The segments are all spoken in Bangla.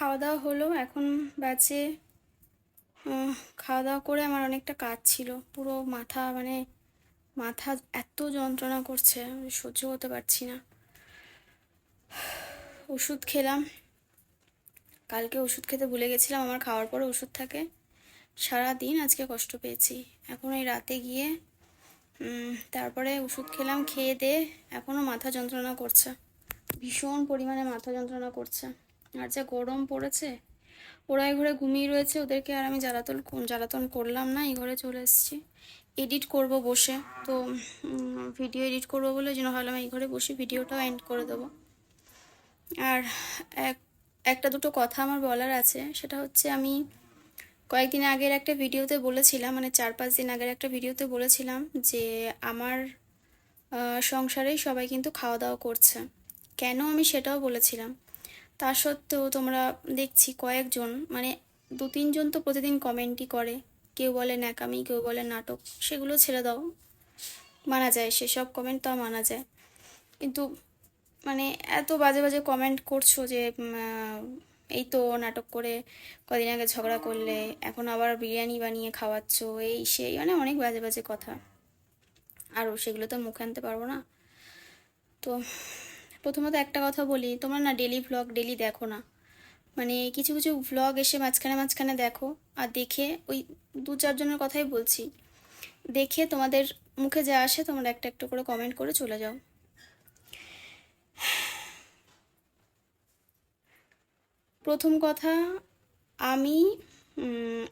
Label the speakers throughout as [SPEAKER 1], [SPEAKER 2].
[SPEAKER 1] খাওয়া দাওয়া হলো। এখন বাজে খাওয়া দাওয়া করে আমার অনেকটা কাজ ছিল। পুরো মাথা মানে মাথা এত যন্ত্রণা করছে সহ্য হতে পারছি না। ওষুধ খেলাম। কালকে ওষুধ খেতে ভুলে গেছিলাম, আমার খাওয়ার পরে ওষুধ থাকে। সারা দিন আজকে কষ্ট পেয়েছি। এখন এই রাতে গিয়ে তারপরে ওষুধ খেলাম, খেয়ে দিয়ে এখনও মাথা যন্ত্রণা করছে। ভীষণ পরিমাণে মাথা যন্ত্রণা করছে। আর যা গরম পড়েছে। ওরা এই ঘরে ঘুমিয়ে রয়েছে, ওদেরকে আর আমি জ্বালাতন জ্বালাতন করলাম না, এই ঘরে চলে এসেছি। এডিট করব বসে, তো ভিডিও এডিট করব বলে জন্য ভাবলাম এই ঘরে বসে ভিডিওটাও এন্ড করে দেবো। আর এক, একটা দুটো কথা আমার বলার আছে, সেটা হচ্ছে আমি কয়েকদিন আগের একটা ভিডিওতে বলেছিলাম মানে চার পাঁচ দিন আগের একটা ভিডিওতে বলেছিলাম যে আমার সংসারেই সবাই কিন্তু খাওয়া দাওয়া করছে। কেন আমি সেটাও বলেছিলাম? তা সত্ত্বেও তোমরা দেখছি কয়েকজন মানে দু তিনজন তো প্রতিদিন কমেন্টই করে। কেউ বলে ন্যাকামি, কেউ বলে নাটক, সেগুলো ছেড়ে দাও। মানা যায়, সেসব কমেন্ট তাও মানা যায়। কিন্তু মানে এত বাজে বাজে কমেন্ট করছ যে এই তো নাটক করে কদিন আগে ঝগড়া করলে, এখন আবার বিরিয়ানি বানিয়ে খাওয়াচ্ছ, এই সেই মানে অনেক বাজে বাজে কথা। আরও সেগুলো তো মুখে আনতে পারব না। তো প্রথমত একটা কথা বলি, তোমরা না ডেলি ভ্লগ ডেলি দেখো না। মানে কিছু কিছু ভ্লগ এসে মাঝখানে মাঝখানে দেখো আর দেখে ওই দু চারজনের কথাই বলছি। দেখে তোমাদের মুখে যা আসে তোমরা একটা একটা করে কমেন্ট করে চলে যাও। প্রথম কথা, আমি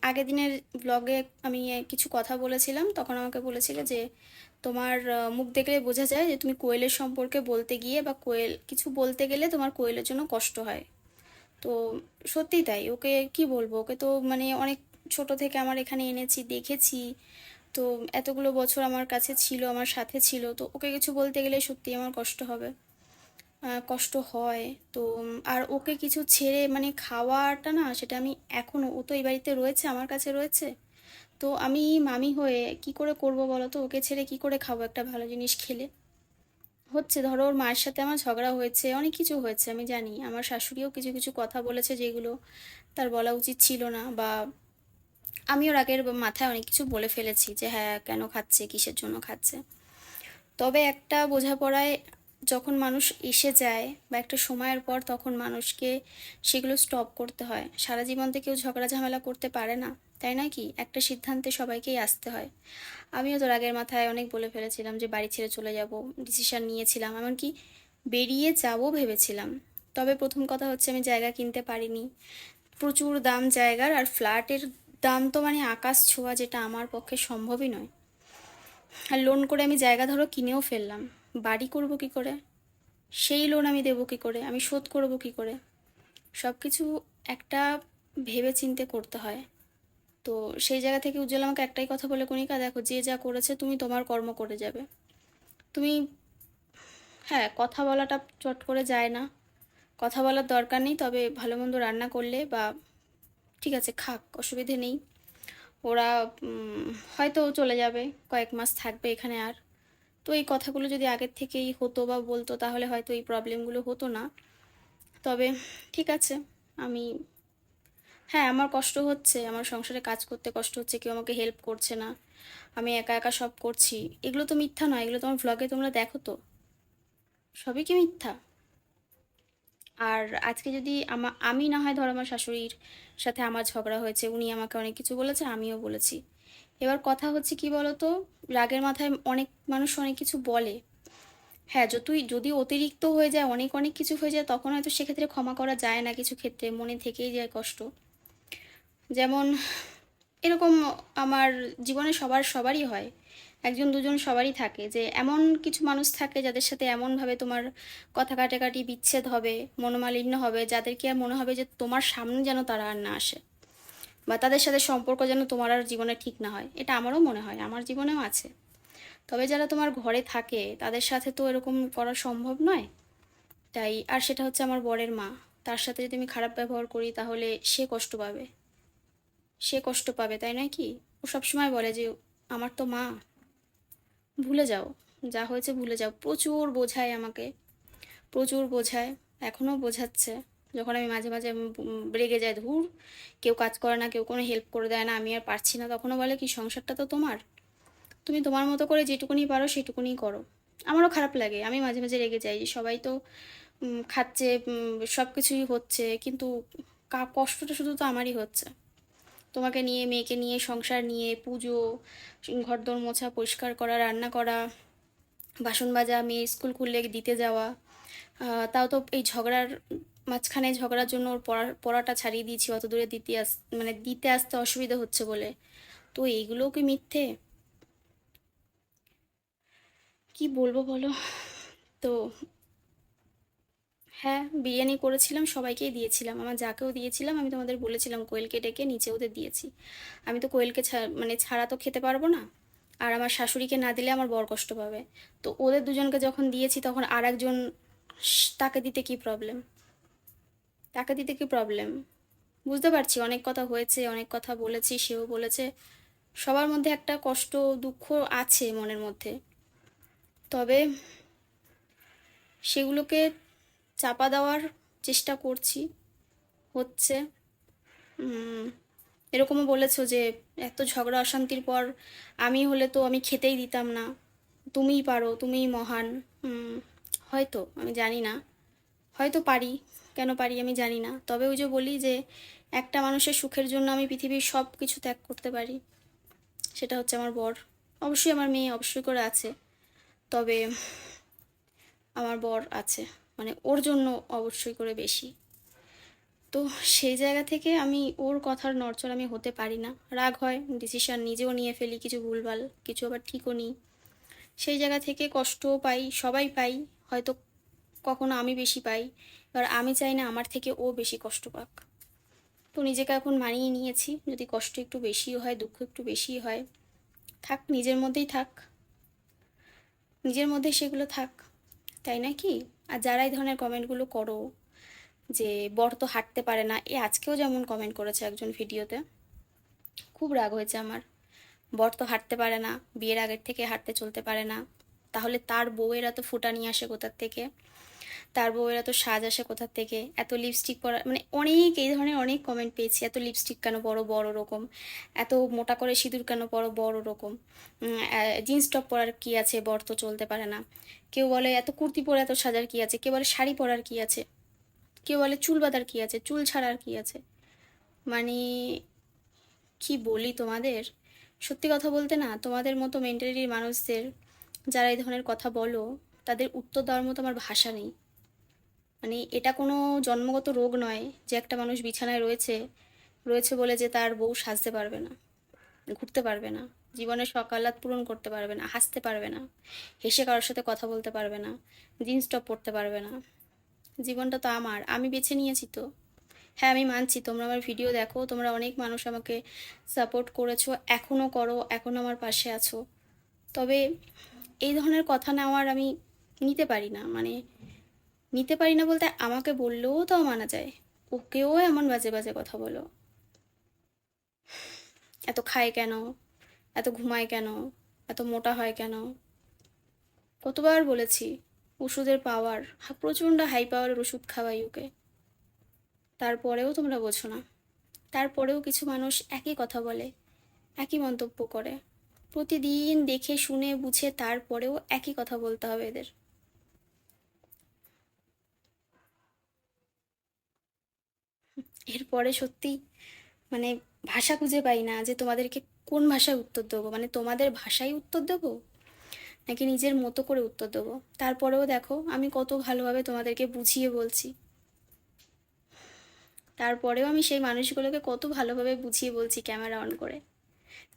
[SPEAKER 1] আগের দিনের ব্লগে আমি কিছু কথা বলেছিলাম, তখন আমাকে বলেছিলে যে তোমার মুখ দেখলে বোঝা যায় যে তুমি কোয়েলের সম্পর্কে বলতে গিয়ে বা কোয়েল, কিছু বলতে গেলে তোমার কোয়েলের জন্য কষ্ট হয়। তো সত্যিই তাই, ওকে কি বলব? ওকে তো মানে অনেক ছোট থেকে আমার এখানে এনেছি, দেখেছি। তো এতগুলো বছর আমার কাছে ছিল, আমার সাথে ছিল, তো ওকে কিছু বলতে গেলে সত্যি আমার কষ্ট হবে। কষ্ট হয়। তো আর ওকে কিছু ছেড়ে মানে খাওয়াটা না, সেটা আমি এখনও ও তো এই বাড়িতে রয়েছে, আমার কাছে রয়েছে। তো আমি মামি হয়ে কি করে করব বলো তো? ওকে ছেড়ে কি করে খাব? একটা ভালো জিনিস খেলে। হচ্ছে, ধরো ওর মায়ের সাথে আমার ঝগড়া হয়েছে, অনেক কিছু হয়েছে, আমি জানি। আমার শাশুড়িও কিছু কিছু কথা বলেছে যেগুলো তার বলা উচিত ছিল না বা আমি ওর আগের মাথায় অনেক কিছু বলে ফেলেছি যে হ্যাঁ কেন খাচ্ছে, কিসের জন্য খাচ্ছে? তবে একটা বোঝাপড়ায় যখন মানুষ এসে যায় বা একটা সময়ের পর তখন মানুষকে সেগুলো স্টপ করতে হয়। সারা জীবন তো কেউ ঝগড়া ঝামেলা করতে পারে না, তাই না কি? একটা সিদ্ধান্তে সবাইকেই আসতে হয়। আমিও তোর আগের মাথায় অনেক বলে ফেলেছিলাম যে বাড়ি ছেড়ে চলে যাব ডিসিশন নিয়েছিলাম, এমনকি বেরিয়ে যাব ভেবেছিলাম। তবে প্রথম কথা হচ্ছে আমি জায়গা কিনতে পারিনি। প্রচুর দাম জায়গার আর ফ্ল্যাটের দাম তো মানে আকাশ ছোঁয়া, যেটা আমার পক্ষে সম্ভবই নয়। আর লোন করে আমি জায়গা ধরো কিনেও ফেললাম। বাড়ি করব কি করে? সেই লোন আমি দেবো কি করে? আমি শোধ করব কি করে? সব কিছু একটা ভেবে চিন্তে করতে হয়। তো সেই জায়গা থেকে উজ্জ্বল আমাকে একটাই কথা বলে, কণিকা, দেখো, যে যা করেছে তুমি তোমার কর্ম করে যাবে। তুমি হ্যাঁ কথা বলাটা চট করে যায় না। কথা বলার দরকার নেই, তবে ভালো মন্দ রান্না করলে বা ঠিক আছে, খাক, অসুবিধে নেই। ওরা হয়তো চলে যাবে, কয়েক মাস থাকবে এখানে আর। তো এই কথাগুলো যদি আগের থেকেই হতো বা বলতো, তাহলে হয়তো এই প্রবলেমগুলো হতো না। তবে ঠিক আছে, আমি হ্যাঁ আমার কষ্ট হচ্ছে, আমার সংসারে কাজ করতে কষ্ট হচ্ছে, কেউ আমাকে হেল্প করছে না, আমি একা একা সব করছি। এগুলো তো মিথ্যা নয়, এগুলো তোমার ভ্লগে তোমরা দেখো তো। সবই কি মিথ্যা? আর আজকে যদি আমা, আমি না হয় ধরো আমার শাশুড়ির সাথে আমার ঝগড়া হয়েছে, উনি আমাকে অনেক কিছু বলেছে, আমিও বলেছি। এবার কথা হচ্ছে কি বলতো? রাগের মাথায় অনেক মানুষ অনেক কিছু বলে। হ্যাঁ যতই যদি অতিরিক্ত হয়ে যায়, অনেক অনেক কিছু হয়ে যায়, তখন হয়তো সেক্ষেত্রে ক্ষমা করা যায় না কিছু ক্ষেত্রে, মনে থেকেই যায় কষ্ট। যেমন এরকম আমার জীবনে সবার সবারই হয়। একজন, দুজন সবারই থাকে যে এমন কিছু মানুষ থাকে যাদের সাথে এমনভাবে তোমার কথা কাটাকাটি বিচ্ছেদ হবে, মনোমালিন্য হবে, যাদেরকে আর মনে হবে যে তোমার সামনে যেন তারা আর না আসে। বা তাদের সাথে সম্পর্ক যেন তোমার আর জীবনে ঠিক না হয়, এটা আমারও মনে হয়, আমার জীবনেও আছে। তবে যারা তোমার ঘরে থাকে, তাদের সাথে তো এরকম করা সম্ভব নয়। তাই, আর সেটা হচ্ছে আমার বরের মা, তার সাথে যদি আমি খারাপ ব্যবহার করি, তাহলে সে কষ্ট পাবে। সে কষ্ট পাবে, তাই নয় কি? ও সবসময় বলে যে, আমার তো মা, ভুলে যাও, যা হয়েছে ভুলে যাও। প্রচুর বোঝায় আমাকে, প্রচুর বোঝায়, এখনও বোঝাচ্ছে। যখন আমি মাঝে মাঝে রেগে যাই, ধুর, কেউ কাজ করে না, কেউ কোনো হেল্প করে দেয় না, আমি আর পারছি না। তখনও বলে কি, সংসারটা তো তোমার। তুমি তোমার মতো করে যেটুকুনি পারো সেটুকুনি করো। আমারও খারাপ লাগে। আমি মাঝে মাঝে রেগে যাই। সবাই তো খাচ্ছে সব কিছুই হচ্ছে, কিন্তু কষ্টটা শুধু তো আমারই হচ্ছে। তোমাকে নিয়ে, মেয়েকে নিয়ে, সংসার নিয়ে, পুজো, ঘরদোর মোছা, পরিষ্কার করা, রান্না করা, বাসন মাজা, মেয়ে স্কুল খুললে দিতে যাওয়া তাও তো এই ঝগড়ার মাঝখানে ঝগড়ার জন্য ওর পড়া, পড়াটা ছাড়িয়ে দিয়েছি, অত দূরে দিতে আস মানে দিতে আসতে অসুবিধা হচ্ছে বলে। তো এইগুলোও কি মিথ্যে? কি বলব বলো? তো হ্যাঁ বিরিয়ানি করেছিলাম, সবাইকেই দিয়েছিলাম। আমার যাকেও দিয়েছিলাম, আমি তোমাদের বলেছিলাম কোয়েলকে ডেকে নিচে ওদের দিয়েছি। আমি তো কোয়েলকে মানে ছাড়া তো খেতে পারব না। আর আমার শাশুড়িকে না দিলে আমার বর কষ্ট পাবে। তো ওদের দুজনকে যখন দিয়েছি, তখন আর একজন তাকে দিতে কি প্রবলেম তাকে দিতে কি প্রবলেম বুঝতে পারছি, অনেক কথা হয়েছে, অনেক কথা বলেছি, সেও বলেছে। সবার মধ্যে একটা কষ্ট, দুঃখ আছে মনের মধ্যে। তবে সেগুলোকে চাপা দেওয়ার চেষ্টা করছি, হচ্ছে এরকমও বলেছ যে এত ঝগড়া, অশান্তির পর আমি হলে তো আমি খেতেই দিতাম না। তুমিই পারো, তুমিই মহান হয়তো, আমি জানি না। হয়তো পারি, কেন পারি আমি জানি না। তবে ওই যে বলি যে, একটা মানুষের সুখের জন্য আমি পৃথিবীর সব কিছু ত্যাগ করতে পারি। সেটা হচ্ছে আমার বর। অবশ্যই আমার মেয়ে অবশ্যই করে আছে। তবে আমার বর আছে। মানে ওর জন্য অবশ্যই করে বেশি। তো সেই জায়গা থেকে আমি ওর কথার নড়চড় আমি হতে পারি না। রাগ হয় ডিসিশন নিজেও নিয়ে ফেলি, কিছু ভুলভাল, কিছু আবার ঠিকও নিই। সেই জায়গা থেকে কষ্টও পাই, সবাই পাই। হয়তো কখনো আমি বেশি পাই, এবার আমি চাই না আমার থেকে ও বেশি কষ্ট পাক। তো নিজেকে এখন মানিয়ে নিয়েছি, যদি কষ্ট একটু বেশিও হয়, দুঃখ একটু বেশি হয়, থাক, নিজের মধ্যেই থাক। নিজের মধ্যে সেগুলো থাক, তাই না কি? আর যারা এই ধরনের কমেন্টগুলো করো, যে বর তো হাঁটতে পারে না, এ আজকেও যেমন কমেন্ট করেছে একজন ভিডিওতে, খুব রাগ হয়েছে আমার। বর তো হাঁটতে পারে না, বিয়ের আগের থেকে হাঁটতে চলতে পারে না, তাহলে তার বউয়েরা তো ফুটা নিয়ে আসে কোথার থেকে? তার বউয়েরা তো সাজ আসে কোথার থেকে? এত লিপস্টিক পরা মানে অনেক, এই ধরনের অনেক কমেন্ট পেয়েছি। এত লিপস্টিক কেন বড় বড় রকম? এত মোটা করে সিঁদুর কেন বড় বড় রকম? জিন্স টপ পরার কি আছে? বর তো চলতে পারে না। কেউ বলে এত কুর্তি পরে এত সাজার কি আছে? কেউ বলে শাড়ি পরার কি আছে? কেউ বলে চুল বাঁধার কি আছে? চুল ছাড়ার কি আছে? মানে কি বলি তোমাদের? সত্যি কথা বলতে না, তোমাদের মতো মেন্টালিটির মানুষদের, যারা এই ধরনের কথা বলো, তাদের উত্তর দেওয়ার মতো আমার ভাষা নেই। মানে এটা কোনো জন্মগত রোগ নয় যে একটা মানুষ বিছানায় রয়েছে রয়েছে বলে যে তার বউ সাজতে পারবে না, ঘুরতে পারবে না জীবনের সকালাত পূরণ করতে পারবে না, হাসতে পারবে না, হেসে কারোর সাথে কথা বলতে পারবে না, জিন্স টপ পরতে পারবে না। জীবনটা তো আমার, আমি বেছে নিয়েছি তো। হ্যাঁ আমি মানছি, তোমরা আমার ভিডিও দেখো, তোমরা অনেক মানুষ আমাকে সাপোর্ট করেছ এখনও করো এখনও আমার পাশে আছো। তবে এই ধরনের কথা নেওয়ার আমি নিতে পারি না মানে নিতে পারি না বলতে আমাকে বললেও তাও মানা যায়। ওকেও এমন বাজে বাজে কথা বলো। এত খায় কেন? এত ঘুমায় কেন? এত মোটা হয় কেন? কতবার বলেছি, ওষুধের পাওয়ার প্রচণ্ড হাই পাওয়ারের ওষুধ খাওয়াই ওকে। তারপরেও তোমরা বোঝো না। তারপরেও কিছু মানুষ একই কথা বলে, একই মন্তব্য করে। প্রতিদিন দেখে, শুনে, বুঝে, তারপরেও একই কথা বলতে হবে এদের। এরপরে সত্যি মানে ভাষা খুঁজে পাই না যে তোমাদেরকে কোন ভাষায় উত্তর দেবো? মানে তোমাদের ভাষায় উত্তর দেবো? নাকি নিজের মতো করে উত্তর দেবো? তারপরেও দেখো, আমি কত ভালোভাবে তোমাদেরকে বুঝিয়ে বলছি। তারপরেও আমি সেই মানুষগুলোকে কত ভালোভাবে বুঝিয়ে বলছি ক্যামেরা অন করে।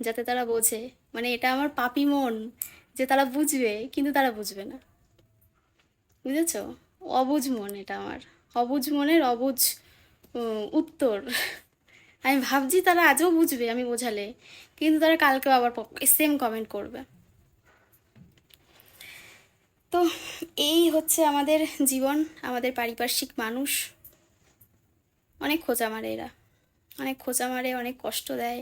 [SPEAKER 1] যাতে তারা বোঝে। মানে এটা আমার পাপি মন, যে তারা বুঝবে, কিন্তু তারা বুঝবে না। বুঝেছ? অবুঝ মন এটা আমার। অবুঝ মনের অবুঝ উত্তর। আমি ভাবছি তারা আজও বুঝবে আমি বোঝালে, কিন্তু তারা কালকেও আবার সেম কমেন্ট করবে। তো এই হচ্ছে আমাদের জীবন, আমাদের পারিপার্শ্বিক মানুষ। অনেক খোঁচা মারে এরা। অনেক খোঁচা মারে অনেক কষ্ট দেয়।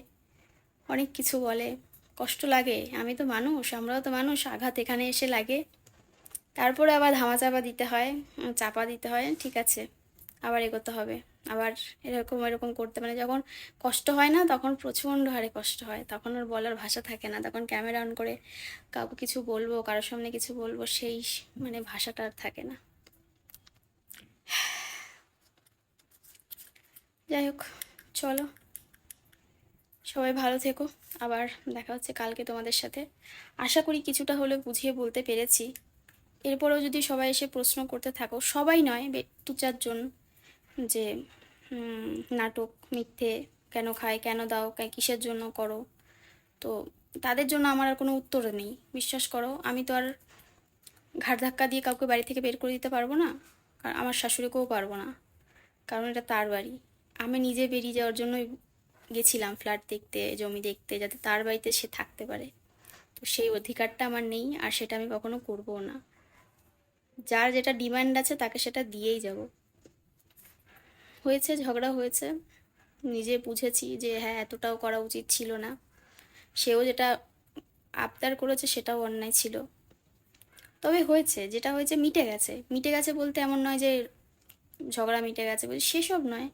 [SPEAKER 1] অনেক কিছু বলে। কষ্ট লাগে। আমি তো মানুষ, আমরাও তো মানুষ। আঘাত এখানে এসে লাগে। তারপরে আবার ধামা চাপা দিতে হয়, চাপা দিতে হয়, ঠিক আছে। আবার এগোতে হবে। আবার এরকম এরকম করতে মানে যখন কষ্ট হয় না, তখন প্রচণ্ড হারে কষ্ট হয়। তখন আর বলার ভাষা থাকে না। তখন ক্যামেরা অন করে কাউকে কিছু বলব, কারোর সামনে কিছু বলব, সেই মানে ভাষাটা আর থাকে না। যাই হোক, চলো। সবাই ভালো থেকো। আবার দেখা হচ্ছে কালকে তোমাদের সাথে। আশা করি কিছুটা হলেও বুঝিয়ে বলতে পেরেছি। এরপরেও যদি সবাই এসে প্রশ্ন করতে থাকো, সবাই নয় দু চারজন যে নাটক, মিথ্যে কেন খায়, কেন দাও কিসের জন্য করো? তো তাদের জন্য আমার আর কোনো উত্তর নেই। বিশ্বাস করো, আমি তো আর ঘাট ধাক্কা দিয়ে কাউকে বাড়ি থেকে বের করে দিতে পারব না, আর আমার শাশুড়িকেও পারব না, কারণ এটা তার বাড়ি। আমি নিজে বেরিয়ে যাওয়ার জন্যই গেছিলাম ফ্ল্যাট দেখতে, জমি দেখতে, যাতে তার বাড়িতে সে থাকতে পারে। তো সেই অধিকারটা আমার নেই, আর সেটা আমি কখনো করব না। যার যেটা ডিমান্ড আছে তাকে সেটা দিয়েই যাব। হয়েছে, ঝগড়া হয়েছে। নিজে বুঝেছি যে হ্যাঁ এতটাও করা উচিত ছিল না। সেও যেটা আবদার করেছে সেটাও অন্যায় ছিল। তবে হয়েছে, যেটা হয়েছে মিটে গেছে। মিটে গেছে বলতে এমন নয় যে ঝগড়া মিটে গেছে বলে সেসব নয়।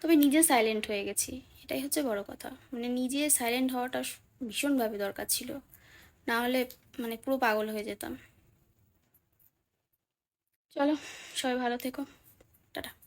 [SPEAKER 1] তবে নিজে সাইলেন্ট হয়ে গেছি, এটাই হচ্ছে বড় কথা। মানে নিজে সাইলেন্ট হওয়াটা ভীষণভাবে দরকার ছিল। না হলে মানে পুরো পাগল হয়ে যেতাম। চলো, সবাই ভালো থেকো। টাটা।